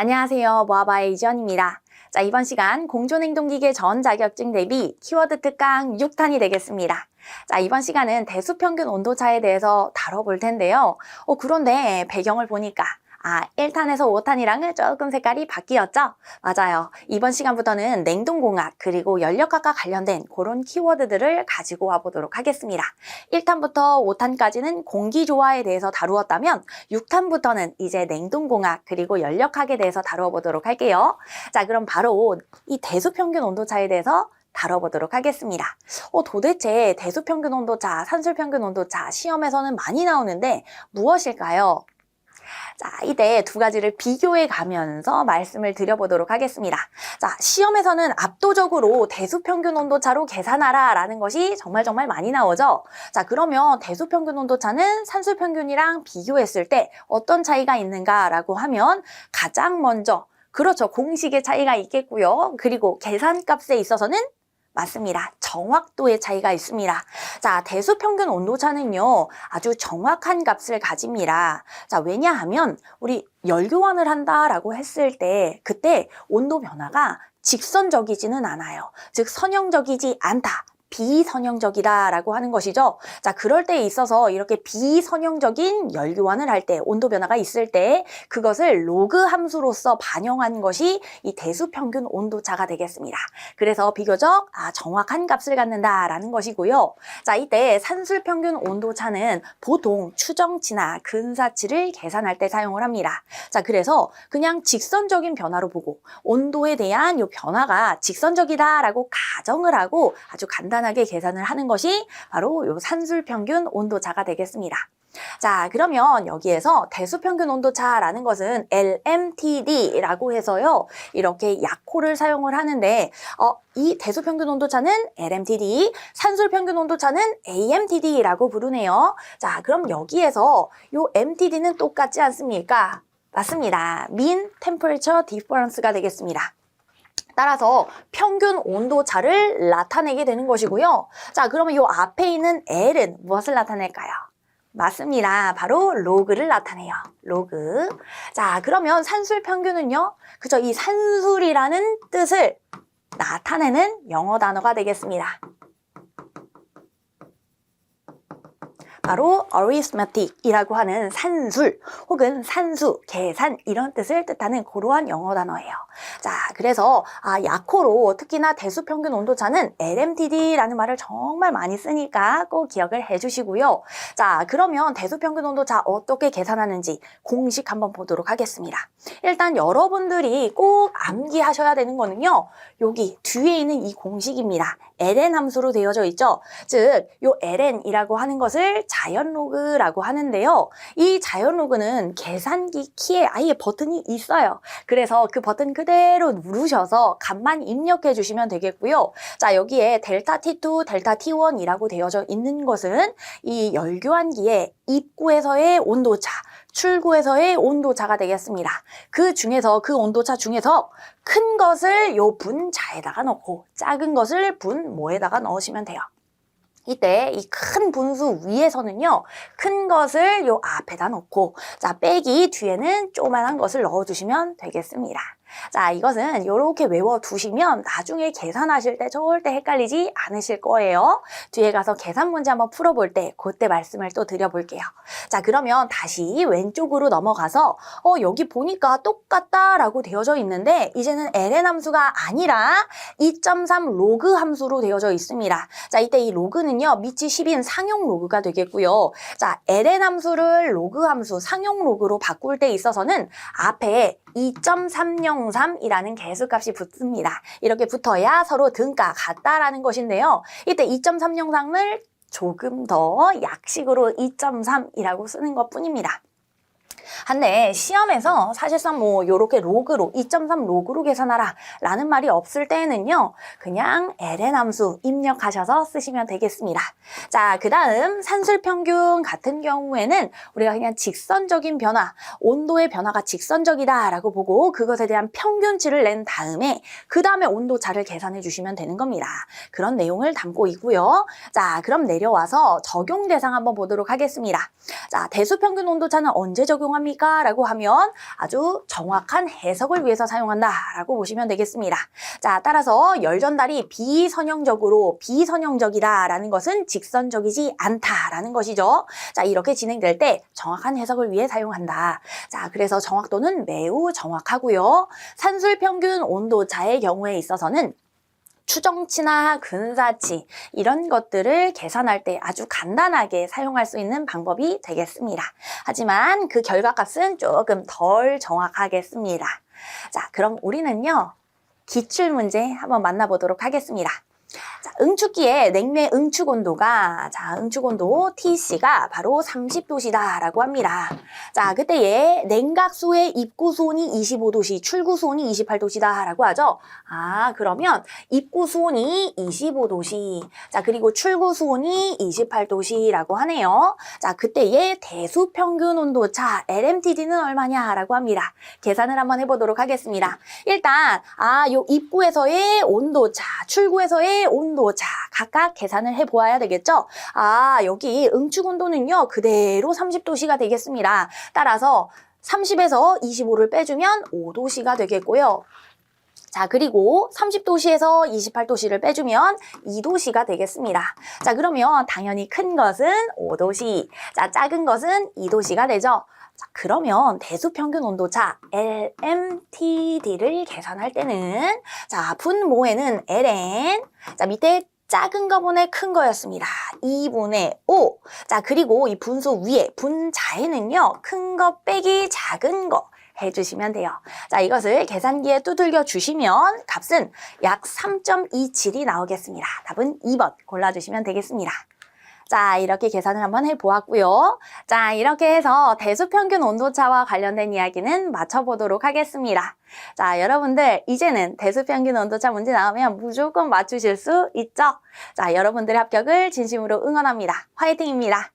안녕하세요. 모아바의 이지연입니다. 자, 이번 시간 공존행동기계 전 자격증 대비 키워드 특강 6탄이 되겠습니다. 자, 이번 시간은 대수평균 온도차에 대해서 다뤄볼 텐데요. 어, 그런데 배경을 보니까 아, 1탄에서 5탄이랑은 조금 색깔이 바뀌었죠? 맞아요. 이번 시간부터는 냉동공학 그리고 연력학과 관련된 그런 키워드들을 가지고 와보도록 하겠습니다. 1탄부터 5탄까지는 공기조화에 대해서 다루었다면 6탄부터는 이제 냉동공학 그리고 연력학에 대해서 다루어 보도록 할게요. 자, 그럼 바로 이 대수평균 온도차에 대해서 다뤄보도록 하겠습니다. 어, 도대체 대수평균 온도차, 산술평균 온도차 시험에서는 많이 나오는데 무엇일까요? 자, 이때 두 가지를 비교해 가면서 말씀을 드려보도록 하겠습니다. 자, 시험에서는 압도적으로 대수평균 온도차로 계산하라 라는 것이 정말 정말 많이 나오죠. 자, 그러면 대수평균 온도차는 산술평균이랑 비교했을 때 어떤 차이가 있는가라고 하면 가장 먼저 그렇죠. 공식의 차이가 있겠고요. 그리고 계산값에 있어서는 맞습니다. 정확도의 차이가 있습니다. 자, 대수 평균 온도차는요, 아주 정확한 값을 가집니다. 자, 왜냐하면 우리 열교환을 한다라고 했을 때, 그때 온도 변화가 직선적이지는 않아요. 즉, 선형적이지 않다. 비선형적이다라고 하는 것이죠. 자, 그럴 때에 있어서 이렇게 비선형적인 열교환을 할 때, 온도 변화가 있을 때 그것을 로그 함수로서 반영한 것이 이 대수평균 온도차가 되겠습니다. 그래서 비교적 아, 정확한 값을 갖는다라는 것이고요. 자, 이때 산술평균 온도차는 보통 추정치나 근사치를 계산할 때 사용을 합니다. 자, 그래서 그냥 직선적인 변화로 보고 온도에 대한 이 변화가 직선적이다라고 가정을 하고 아주 간단 하게 계산을 하는 것이 바로 이 산술평균 온도차가 되겠습니다. 자, 그러면 여기에서 대수평균 온도차라는 것은 LMTD라고 해서요. 이렇게 약호를 사용을 하는데 어, 이 대수평균 온도차는 LMTD, 산술평균 온도차는 AMTD라고 부르네요. 자, 그럼 여기에서 이 MTD는 똑같지 않습니까? 맞습니다. Mean Temperature Difference가 되겠습니다. 따라서 평균 온도차를 나타내게 되는 것이고요. 자, 그러면 이 앞에 있는 L은 무엇을 나타낼까요? 맞습니다. 바로 로그를 나타내요. 로그. 자, 그러면 산술 평균은요. 그죠? 이 산술이라는 뜻을 나타내는 영어 단어가 되겠습니다. 바로 arithmetic이라고 하는 산술 혹은 산수, 계산 이런 뜻을 뜻하는 고러한 영어 단어예요. 자, 그래서 아, 약호로 특히나 대수평균 온도차는 LMTD라는 말을 정말 많이 쓰니까 꼭 기억을 해주시고요. 자, 그러면 대수평균 온도차 어떻게 계산하는지 공식 한번 보도록 하겠습니다. 일단 여러분들이 꼭 암기하셔야 되는 거는요. 여기 뒤에 있는 이 공식입니다. Ln 함수로 되어져 있죠. 즉, 요 ln이라고 하는 것을 자연 로그라고 하는데요. 이 자연 로그는 계산기 키에 아예 버튼이 있어요. 그래서 그 버튼 그대로 누르셔서 값만 입력해 주시면 되겠고요. 자, 여기에 델타 T2, 델타 T1이라고 되어져 있는 것은 이 열교환기의 입구에서의 온도차, 출구에서의 온도차가 되겠습니다. 그 중에서 그 온도차 중에서 큰 것을 요 분자에다가 넣고 작은 것을 분모에다가 넣으시면 돼요. 이때 이 큰 분수 위에서는요, 큰 것을 요 앞에다 놓고, 자, 빼기 뒤에는 조그만한 것을 넣어주시면 되겠습니다. 자, 이것은 이렇게 외워두시면 나중에 계산하실 때 절대 헷갈리지 않으실 거예요. 뒤에 가서 계산 문제 한번 풀어볼 때 그때 말씀을 또 드려볼게요. 자, 그러면 다시 왼쪽으로 넘어가서 어, 여기 보니까 똑같다라고 되어져 있는데 이제는 ln 함수가 아니라 2.3 로그 함수로 되어져 있습니다. 자, 이때 이 로그는요, 밑이 10인 상용 로그가 되겠고요. 자, ln 함수를 로그 함수, 상용 로그로 바꿀 때 있어서는 앞에 2.303이라는 개수값이 붙습니다. 이렇게 붙어야 서로 등가 같다라는 것인데요. 이때 2.303을 조금 더 약식으로 2.3이라고 쓰는 것 뿐입니다. 한데 시험에서 사실상 뭐 요렇게 로그로 2.3 로그로 계산하라 라는 말이 없을 때에는요 그냥 ln 함수 입력하셔서 쓰시면 되겠습니다. 자 그 다음 산술평균 같은 경우에는 우리가 그냥 직선적인 변화 온도의 변화가 직선적이다 라고 보고 그것에 대한 평균치를 낸 다음에 그 다음에 온도차를 계산해 주시면 되는 겁니다. 그런 내용을 담고 있고요. 자 그럼 내려와서 적용 대상 한번 보도록 하겠습니다. 자 대수평균 온도차는 언제 적용하 사용합니까? 라고 하면 아주 정확한 해석을 위해서 사용한다 라고 보시면 되겠습니다. 자, 따라서 열 전달이 비선형적으로 비선형적이다 라는 것은 직선적이지 않다 라는 것이죠. 자, 이렇게 진행될 때 정확한 해석을 위해 사용한다. 자, 그래서 정확도는 매우 정확하고요. 산술 평균 온도차의 경우에 있어서는 추정치나 근사치 이런 것들을 계산할 때 아주 간단하게 사용할 수 있는 방법이 되겠습니다. 하지만 그 결과값은 조금 덜 정확하겠습니다. 자, 그럼 우리는요. 기출 문제 한번 만나보도록 하겠습니다. 자, 응축기의 냉매 응축 온도가 자, 응축 온도 TC가 바로 30도시다라고 합니다. 자, 그때의 냉각수의 입구 수온이 25도시, 출구 수온이 28도시다라고 하죠. 아, 그러면 입구 수온이 25도시, 자, 그리고 출구 수온이 28도시라고 하네요. 자, 그때의 대수 평균 온도차 LMTD는 얼마냐라고 합니다. 계산을 한번 해 보도록 하겠습니다. 일단 아, 요 입구에서의 온도차, 출구에서의 온도차 각각 계산을 해 보아야 되겠죠? 아, 여기 응축 온도는요. 그대로 30도씨가 되겠습니다. 따라서 30에서 25를 빼주면 5도씨가 되겠고요. 자, 그리고 30도씨에서 28도씨를 빼주면 2도씨가 되겠습니다. 자, 그러면 당연히 큰 것은 5도씨, 자, 작은 것은 2도씨가 되죠. 자, 그러면 대수 평균 온도차 LMTD를 계산할 때는 자, 분모에는 ln 자, 밑에 작은 거분의 큰 거였습니다. 2분의 5. 자, 그리고 이 분수 위에 분자에는요. 큰 거 빼기 작은 거 해주시면 돼요. 자, 이것을 계산기에 두들겨 주시면 값은 약 3.27이 나오겠습니다. 답은 2번 골라주시면 되겠습니다. 자, 이렇게 계산을 한번 해보았고요. 자, 이렇게 해서 대수평균 온도차와 관련된 이야기는 맞춰보도록 하겠습니다. 자, 여러분들, 이제는 대수평균 온도차 문제 나오면 무조건 맞추실 수 있죠? 자, 여러분들의 합격을 진심으로 응원합니다. 화이팅입니다.